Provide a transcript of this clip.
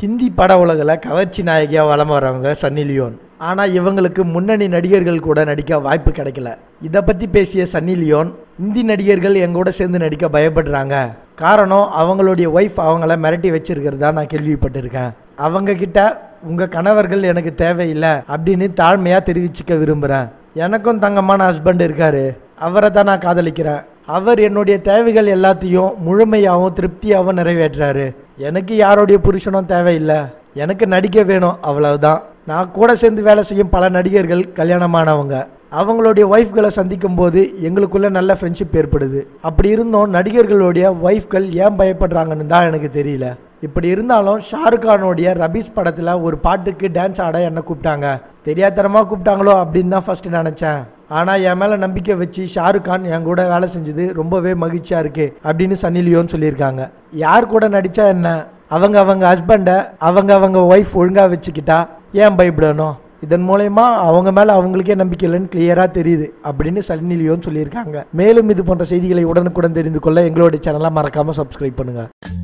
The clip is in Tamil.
ஹிந்தி பட உலகில் கவர்ச்சி நாயகியாக வளம் வரவங்க சன்னி லியோன். ஆனால் இவங்களுக்கு முன்னணி நடிகர்கள் கூட நடிக்க வாய்ப்பு கிடைக்கல. இதை பற்றி பேசிய சன்னி லியோன் இந்தி நடிகர்கள் எங்கூட சேர்ந்து நடிக்க பயப்படுறாங்க. காரணம் அவங்களுடைய ஒய்ஃப் அவங்கள மிரட்டி வச்சிருக்கிறதா நான் கேள்விப்பட்டிருக்கேன். அவங்க கிட்ட உங்கள் கணவர்கள் எனக்கு தேவையில்லை அப்படின்னு தாழ்மையாக தெரிவிச்சுக்க விரும்புகிறேன் எனக்கும் தங்கமான ஹஸ்பண்ட் இருக்காரு. அவரை தான் நான் காதலிக்கிறேன். அவர் என்னுடைய தேவைகள் எல்லாத்தையும் முழுமையாகவும் திருப்தியாகவும் நிறைவேற்றுறாரு. எனக்கு யாருடைய புருஷனும் தேவையில்லை. எனக்கு நடிக்க வேணும் அவ்வளவுதான். நான் கூட சேர்ந்து வேலை செய்யும் பல நடிகர்கள் கல்யாணமானவங்க. அவங்களுடைய ஒய்ஃப்களை சந்திக்கும் போது எங்களுக்குள்ள நல்ல ஃப்ரெண்ட்ஷிப் ஏற்படுது. அப்படி இருந்தும் நடிகர்களுடைய ஒய்ஃப்கள் ஏன் பயப்படுறாங்கன்னு தான் எனக்கு தெரியல. இப்படி இருந்தாலும் ஷாருக் கானுடைய ரபீஸ் படத்தில் ஒரு பாட்டுக்கு டான்ஸ் ஆட என்னை கூப்பிட்டாங்க. தெரியாதனமாக கூப்பிட்டாங்களோ அப்படின்னு தான் ஃபஸ்ட்டு நினச்சேன். ஆனால் என் மேலே நம்பிக்கை வச்சு ஷாருக் கான் என் கூட வேலை செஞ்சது ரொம்பவே மகிழ்ச்சியாக இருக்குது அப்படின்னு சன்னிலியோன்னு சொல்லியிருக்காங்க. யார் கூட நடித்தா என்ன? அவங்க அவங்க ஹஸ்பண்டை அவங்க அவங்க ஒய்ஃப் ஒழுங்காக வச்சுக்கிட்டா ஏன் பயப்படணும்? இதன் மூலயமா அவங்க மேலே அவங்களுக்கே நம்பிக்கை இல்லைன்னு கிளியராக தெரியுது அப்படின்னு சலினிலியோன்னு சொல்லியிருக்காங்க. மேலும் இது போன்ற செய்திகளை உடனுக்குடன் தெரிந்து கொள்ள எங்களுடைய சேனலாக மறக்காமல் சப்ஸ்கிரைப் பண்ணுங்கள்